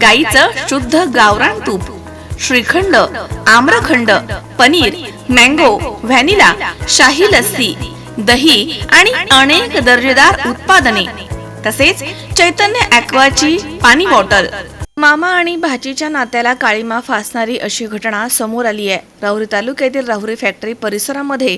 गाईचं शुद्ध गावरान तूप श्रीखंड आम्रखंड पनीर मँगो व्हॅनिला शाही लस्सी दही आणि अनेक दर्जेदार उत्पादने. तसेच चैतन्य ॲक्वाची पाणी बॉटल. मामा आणि भाचीच्या नात्याला काळीमा फासणारी अशी घटना समोर आली आहे राहुरी तालुक्यातील राहुरी फॅक्टरी परिसरामध्ये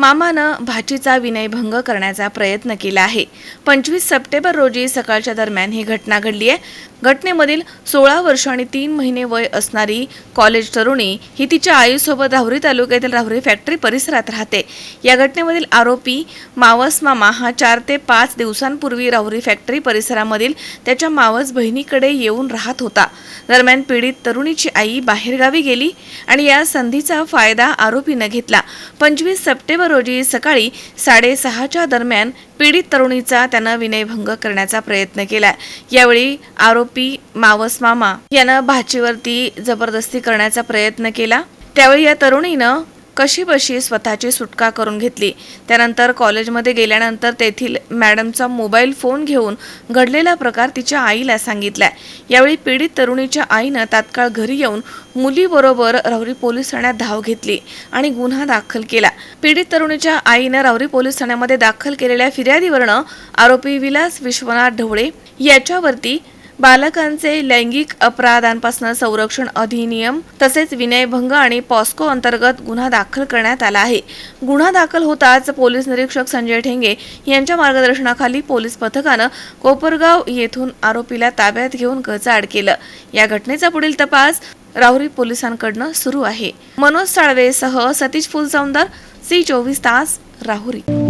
मामानं भाचीचा विनयभंग करण्याचा प्रयत्न केला आहे. पंचवीस सप्टेंबर रोजी सकाळच्या दरम्यान ही घटना घडली आहे. घटनेमधील सोळा वर्ष आणि तीन महिने वय असणारी कॉलेज तरुणी ही तिच्या आईसोबत राहुरी तालुक्यातील राहुरी फॅक्टरी परिसरात राहते. या घटनेमधील आरोपी मावस मामा हा चार ते पाच दिवसांपूर्वी राहुरी फॅक्टरी परिसरामधील त्याच्या मावस बहिणीकडे येऊन राहत होता. दरम्यान पीडित तरुणीची आई बाहेरगावी गेली आणि या संधीचा फायदा आरोपीनं घेतला. पंचवीस सप्टेंबर रोजी सकाळी साडेसहाच्या दरम्यान पीडित तरुणीचा त्यानं विनयभंग करण्याचा प्रयत्न केला. यावेळी आरोपी मावस मामा यानं भाचीवरती जबरदस्ती करण्याचा प्रयत्न केला. त्यावेळी या तरुणीनं कशीबशी स्वतःची सुटका करून घेतली? त्यानंतर कॉलेजमध्ये गेल्यानंतर तेथील मॅडमचा मोबाईल फोन घेऊन घडलेला प्रकार तिच्या आईला सांगितलाय. यावेळी पीडित तरुणीच्या आईनं तात्काळ घरी येऊन मुलीबरोबर राहुरी पोलीस ठाण्यात धाव घेतली आणि गुन्हा दाखल केला. पीडित तरुणीच्या आईनं राहुरी पोलीस ठाण्यामध्ये दाखल केलेल्या फिर्यादीवरनं आरोपी विलास विश्वनाथ ढवळे याच्यावरती बालकांचे लैंगिक अपराधांपासून संरक्षण अधिनियम तसेच विनयभंग आणि पॉस्को अंतर्गत गुन्हा दाखल करण्यात आला आहे. गुन्हा दाखल होताच पोलीस निरीक्षक संजय ठेंगे यांच्या मार्गदर्शनाखाली पोलीस पथकानं कोपरगाव येथून आरोपीला ताब्यात घेऊन गजाआड केलं. या घटनेचा पुढील तपास राहुरी पोलिसांकडनं सुरू आहे. मनोज साळवेसह सतीश फुलसौंदर सी चोवीस तास राहुरी.